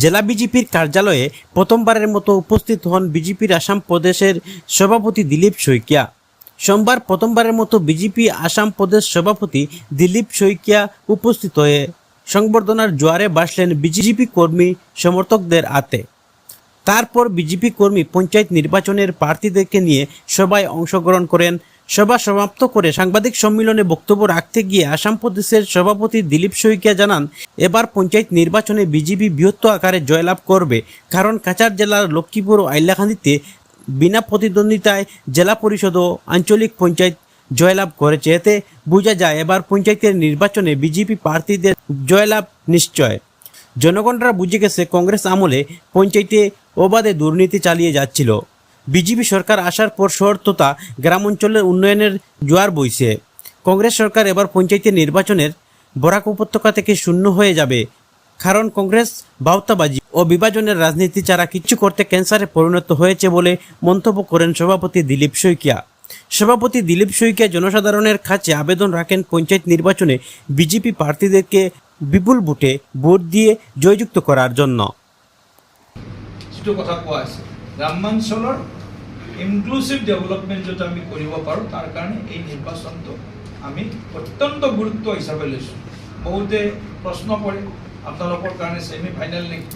জেলা বিজেপির কার্যালয়ে প্রথমবারের মতো উপস্থিত হন বিজেপির আসাম প্রদেশের সভাপতি দিলীপ শইকিয়া। সোমবার প্রথমবারের মতো বিজেপি আসাম প্রদেশ সভাপতি দিলীপ শইকিয়া উপস্থিত হয়ে সংবর্ধনার জোয়ারে বাসলেন বিজেপি কর্মী সমর্থকদের আতে তারপর বিজেপি কর্মী পঞ্চায়েত নির্বাচনের প্রার্থীদেরকে নিয়ে সভায় অংশগ্রহণ করেন সভা সমাপ্ত করে সাংবাদিক সম্মেলনে বক্তব্য রাখতে গিয়ে আসাম প্রদেশের সভাপতি দিলীপ শইকিয়া জানান, এবার পঞ্চায়েত নির্বাচনে বিজেপি বৃহত্ত আকারে জয়লাভ করবে। কারণ কাছাড় জেলার লক্ষ্মীপুর ও আইলাখান্দিতে বিনা প্রতিদ্বন্দ্বিতায় জেলা পরিষদ ও আঞ্চলিক পঞ্চায়েত জয়লাভ করেছে। এতে বোঝা যায়, এবার পঞ্চায়েতের নির্বাচনে বিজেপি প্রার্থীদের জয়লাভ নিশ্চয়। জনগণরা বুঝে গেছে, কংগ্রেস আমলে পঞ্চায়েতে অবাধে দুর্নীতি চালিয়ে যাচ্ছিল। বিজেপি সরকার আসার পর শহর তথা গ্রাম অঞ্চলের উন্নয়নের জোয়ার বইছে। কংগ্রেস সরকার এবার পঞ্চায়েতের নির্বাচনের বরাক উপত্যকা থেকে শূন্য হয়ে যাবে। কারণ কংগ্রেস বাউতাবাজি ও বিভাজনের রাজনীতি ছাড়া কিছু করতে ক্যান্সারে পরিণত হয়েছে বলে মন্তব্য করেন সভাপতি দিলীপ শইকিয়া। সভাপতি দিলীপ শইকিয়া জনসাধারণের কাছে আবেদন রাখেন পঞ্চায়েত নির্বাচনে বিজেপি প্রার্থীদেরকে বিপুল ভোটে ভোট দিয়ে জয়যুক্ত করার জন্য। কথা কোৱা আছে। গ্ৰাম্যাঞ্চলৰ ইনক্লুচিভ ডেভেলপমেণ্ট যাতে আমি কৰিব পাৰোঁ, তাৰ কাৰণে এই নিৰ্বাচনটো আমি অত্যন্ত গুৰুত্ব হিচাপে লৈছোঁ। বহুতে প্ৰশ্ন কৰে, আপোনালোকৰ কাৰণে ছেমি ফাইনেল নেকি?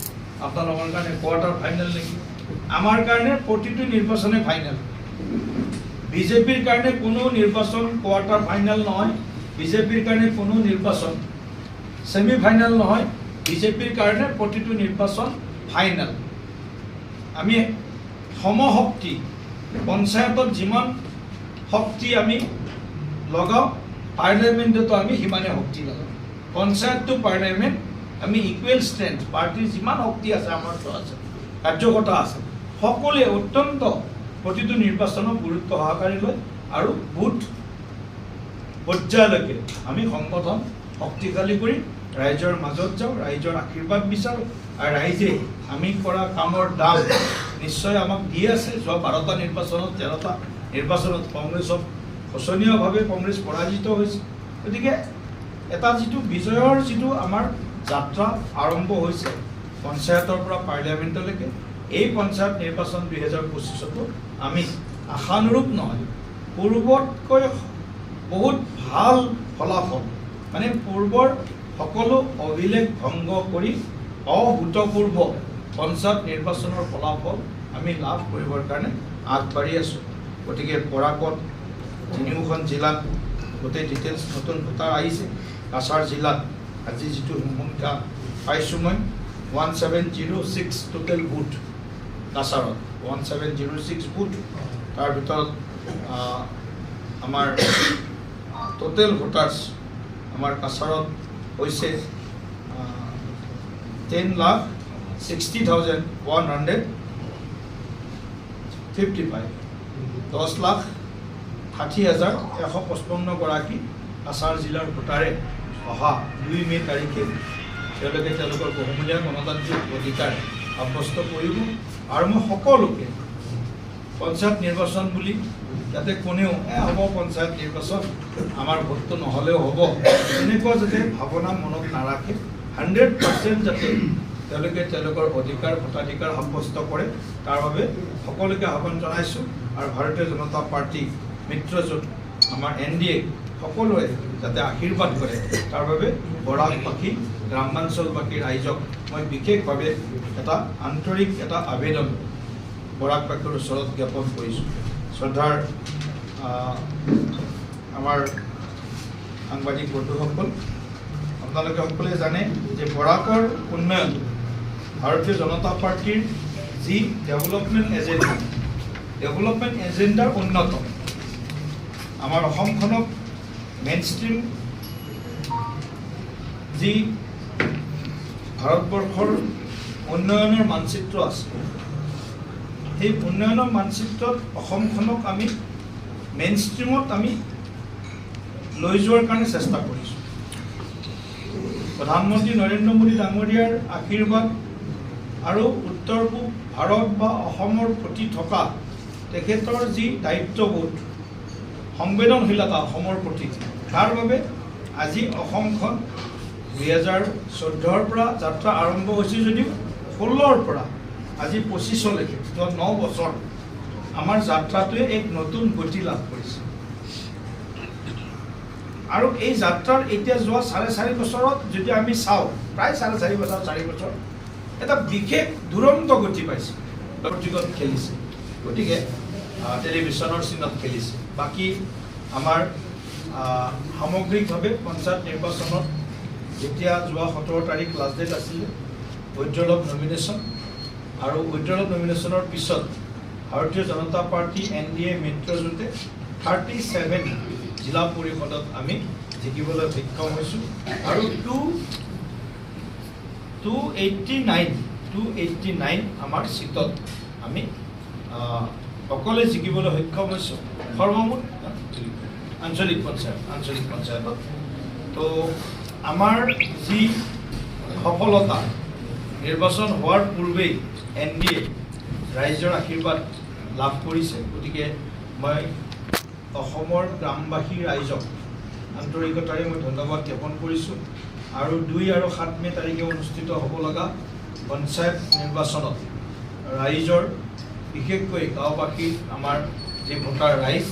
আপোনালোকৰ কাৰণে কোৱাৰ্টাৰ ফাইনেল নেকি? আমাৰ কাৰণে প্ৰতিটো নিৰ্বাচনে ফাইনেল বিজেপিৰ কাৰণে কোনো নিৰ্বাচন কোৱাৰ্টাৰ ফাইনেল নহয়, বিজেপিৰ কাৰণে কোনো নিৰ্বাচন ছেমি ফাইনেল নহয়, বিজেপিৰ কাৰণে প্ৰতিটো নিৰ্বাচন ফাইনেল আমি সমশক্তি, পঞ্চায়তত যিমান শক্তি আমি লগাওঁ পাৰ্লিয়ামেণ্টতো আমি সিমানে শক্তি লগাওঁ। পঞ্চায়ত টু পাৰ্লিয়ামেণ্ট আমি ইকুৱেল ষ্ট্ৰেংথ পাৰ্টীৰ যিমান শক্তি আছে, আমাৰ আছে, কাৰ্যকৰ্তা আছে, সকলোৱে অত্যন্ত প্ৰতিটো নিৰ্বাচনক গুৰুত্ব সহকাৰে লয় আৰু বুথ পৰ্যায়লৈকে আমি সংগঠন শক্তিশালী কৰি ৰাইজৰ মাজত যাওঁ, ৰাইজৰ আশীৰ্বাদ বিচাৰোঁ, আৰু ৰাইজে আমি কৰা কামৰ দাম নিশ্চয় আমাক দি আছে। যোৱা বাৰটা নিৰ্বাচনত, তেৰটা নিৰ্বাচনত কংগ্ৰেছক শোচনীয়ভাৱে কংগ্ৰেছ পৰাজিত হৈছে। গতিকে এটা যিটো বিজয়ৰ যিটো আমাৰ যাত্ৰা আৰম্ভ হৈছে পঞ্চায়তৰ পৰা পাৰ্লিয়ামেণ্টলৈকে এই পঞ্চায়ত নিৰ্বাচন দুহেজাৰ পঁচিছতো আমি আশানুৰূপ নহয়, পূৰ্বতকৈ বহুত ভালো ফলাফল মানে পূৰ্বৰ সকলো অভিলেখ ভংগ কৰি অভূতপূৰ্ব পঞ্চায়ত নিৰ্বাচনৰ ফলাফল আমি লাভ কৰিবৰ কাৰণে আগবাঢ়ি আছোঁ। গতিকে পৰাকত তিনিওখন জিলাত গোটেই ডিটেইলছ নতুন ভোটাৰ আহিছে। কাছাৰ জিলাত আজি যিটো সংখ্যা পাইছোঁ মই one seven zero' six total booth কাছাৰত one seven zero' six booth তাৰ ভিতৰত আমাৰ টোটেল ভোটাৰ্ছ আমাৰ কাছাৰত হৈছে ten lakh sixty thousand one hundred fifty five দহ লাখ ষাঠি হাজাৰ এশ পঁচপন্নগৰাকী কাছাৰ জিলাৰ ভোটাৰে অহা দুই মে' তাৰিখে তেওঁলোকে তেওঁলোকৰ বহুমূলীয়া গণতান্ত্ৰিক অধিকাৰ সাব্যস্ত কৰিব আৰু মই সকলোকে পঞ্চায়ত নিৰ্বাচন বুলি, যাতে কোনেও এ হ'ব পঞ্চায়ত নিৰ্বাচন, আমাৰ ভোটটো নহ'লেও হ'ব। এনেকুৱা যাতে ভাৱনা মনত নাৰাখে হাণ্ড্ৰেড পাৰ্চেণ্ট যাতে তেওঁলোকে তেওঁলোকৰ অধিকাৰ, ভোটাধিকাৰ সাব্যস্ত কৰে। তাৰ বাবে সকলোকে আহ্বান জনাইছোঁ আৰু ভাৰতীয় জনতা পাৰ্টি মিত্ৰজোঁট আমাৰ এন ডি এ সকলোৱে যাতে আশীৰ্বাদ কৰে। তাৰ বাবে বৰাকবাসী গ্ৰাম্যাঞ্চলবাসী ৰাইজক মই বিশেষভাৱে এটা আন্তৰিক এটা আবেদন বৰাকবাসীৰ ওচৰত জ্ঞাপন কৰিছোঁ। শ্ৰদ্ধাৰ আমাৰ সাংবাদিক বন্ধুসকল, আপোনালোকে সকলোৱে জানে যে বৰাকৰ উন্নয়ন ভাৰতীয় জনতা পাৰ্টীৰ যি ডেভেলপমেণ্ট এজেণ্ডা, ডেভেলপমেণ্ট এজেণ্ডাৰ অন্যতম আমাৰ অসমখনক মেইন ষ্ট্ৰীম যি ভাৰতবৰ্ষৰ উন্নয়নৰ মানচিত্ৰ আছে সেই উন্নয়নৰ মানচিত্ৰত অসমখনক আমি মেইন ষ্ট্ৰীমত আমি লৈ যোৱাৰ কাৰণে চেষ্টা কৰিছোঁ। প্ৰধানমন্ত্ৰী নৰেন্দ্ৰ মোদী ডাঙৰীয়াৰ আশীৰ্বাদ আৰু উত্তৰ পূব ভাৰত বা অসমৰ প্ৰতি থকা তেখেতৰ যি দায়িত্ববোধ সংবেদনশীলতা অসমৰ প্ৰতি তাৰ বাবে আজি অসমখন দুহেজাৰ চৈধ্যৰ পৰা যাত্ৰা আৰম্ভ হৈছে যদিও ষোল্লৰ পৰা আজি পঁচিছলৈকে যোৱা ন বছৰ, আমাৰ যাত্ৰাটোৱে এক নতুন গতি লাভ কৰিছে। আৰু এই যাত্ৰাৰ এতিয়া যোৱা চাৰে চাৰি বছৰত যদি আমি চাওঁ, প্ৰায় চাৰে চাৰি বছৰ চাৰি বছৰ, এটা বিশেষ দুৰন্ত গতি পাইছে। প্ৰতিগত খেলিছে, গতিকে টেলিভিশ্যনৰ চিনত খেলিছে। বাকী আমাৰ সামগ্ৰিকভাৱে পঞ্চায়ত নিৰ্বাচনত যেতিয়া যোৱা সোতৰ তাৰিখ লাষ্ট ডেট আছিলে অফ নমিনেশ্যন আৰু ৱিড্ৰল অফ নমিনেশ্যনৰ পিছত Bharatiya Janata party N D A মিত্ৰজোঁটে থাৰ্টি ছেভেন জিলা পৰিষদত আমি জিকিবলৈ সক্ষম হৈছোঁ। আৰু two two eighty nine two eighty nine আমাৰ চিটত আমি অকলে জিকিবলৈ সক্ষম হৈছোঁ। সৰ্বমুঠ আঞ্চলিক পঞ্চায়ত, আঞ্চলিক পঞ্চায়তত। তো আমাৰ যি সফলতা, নিৰ্বাচন হোৱাৰ পূৰ্বেই এন বি এ ৰাইজৰ আশীৰ্বাদ লাভ কৰিছে। গতিকে মই অসমৰ গ্ৰামবাসী ৰাইজক আন্তৰিকতাৰে মই ধন্যবাদ জ্ঞাপন কৰিছোঁ। আৰু দুই আৰু সাত মে' তাৰিখে অনুষ্ঠিত হ'ব লগা পঞ্চায়ত নিৰ্বাচনত ৰাইজৰ, বিশেষকৈ গাঁওবাসী আমাৰ যি ভোটাৰ ৰাইজ